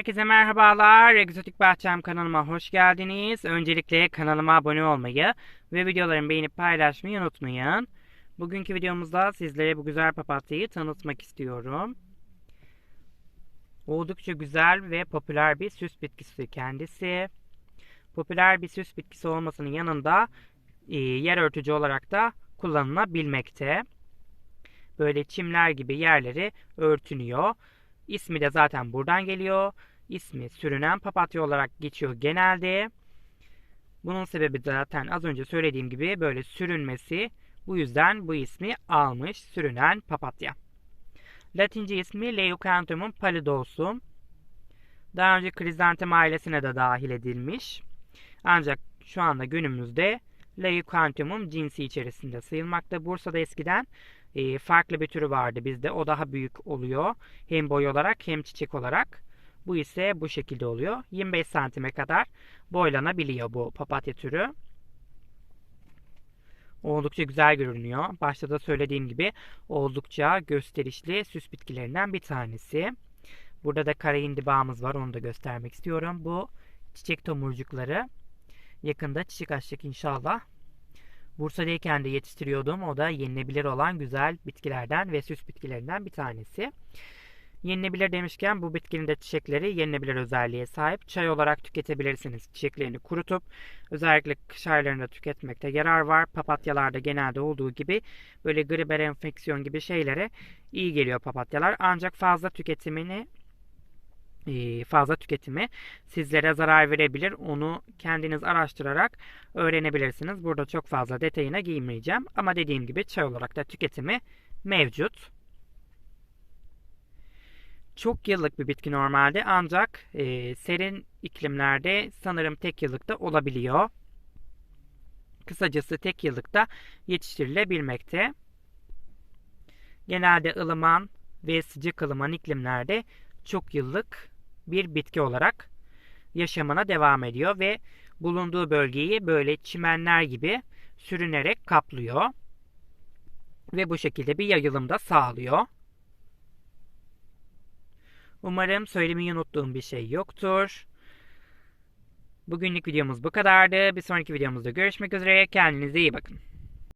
Herkese merhabalar. Egzotik Bahçem kanalıma hoş geldiniz. Öncelikle kanalıma abone olmayı ve videolarımı beğenip paylaşmayı unutmayın. Bugünkü videomuzda sizlere bu güzel papatyayı tanıtmak istiyorum. Oldukça güzel ve popüler bir süs bitkisi kendisi. Popüler bir süs bitkisi olmasının yanında e, yer örtücü olarak da kullanılabilmekte. Böyle çimler gibi yerleri örtünüyor. İsmi de zaten buradan geliyor. İsmi sürünen papatya olarak geçiyor genelde. Bunun sebebi zaten az önce söylediğim gibi böyle sürünmesi. Bu yüzden bu ismi almış sürünen papatya. Latince ismi Leucanthemum pallidosum. Daha önce krizantem ailesine de dahil edilmiş. Ancak şu anda günümüzde Leucanthemum cinsi içerisinde sayılmakta. Bursa'da eskiden e, farklı bir türü vardı bizde. O daha büyük oluyor. Hem boy olarak hem çiçek olarak. Bu ise bu şekilde oluyor. 25 santime kadar boylanabiliyor bu papatya türü. Oldukça güzel görünüyor. Başta da söylediğim gibi oldukça gösterişli süs bitkilerinden bir tanesi. Burada da kara indibağımız var. Onu da göstermek istiyorum. Bu çiçek tomurcukları. Yakında çiçek açacak inşallah. Bursa'dayken de yetiştiriyordum. O da yenilebilir olan güzel bitkilerden ve süs bitkilerinden bir tanesi. Yenilebilir demişken bu bitkinin de çiçekleri yenilebilir özelliğe sahip. Çay olarak tüketebilirsiniz. Çiçeklerini kurutup özellikle kış aylarında tüketmekte yarar var. Papatyalarda genelde olduğu gibi böyle griber enfeksiyon gibi şeylere iyi geliyor papatyalar. Ancak fazla tüketimini e, fazla tüketimi sizlere zarar verebilir. Onu kendiniz araştırarak öğrenebilirsiniz. Burada çok fazla detayına girmeyeceğim. Ama dediğim gibi çay olarak da tüketimi mevcut. Çok yıllık bir bitki normalde ancak e, serin iklimlerde sanırım tek yıllıkta olabiliyor. Kısacası tek yıllıkta yetiştirilebilmekte. Genelde ılıman ve sıcak ılıman iklimlerde çok yıllık bir bitki olarak yaşamına devam ediyor ve bulunduğu bölgeyi böyle çimenler gibi sürünerek kaplıyor. Ve bu şekilde bir yayılım da sağlıyor. Umarım söylemeyi unuttuğum bir şey yoktur. Bugünlük videomuz bu kadardı. Bir sonraki videomuzda görüşmek üzere. Kendinize iyi bakın.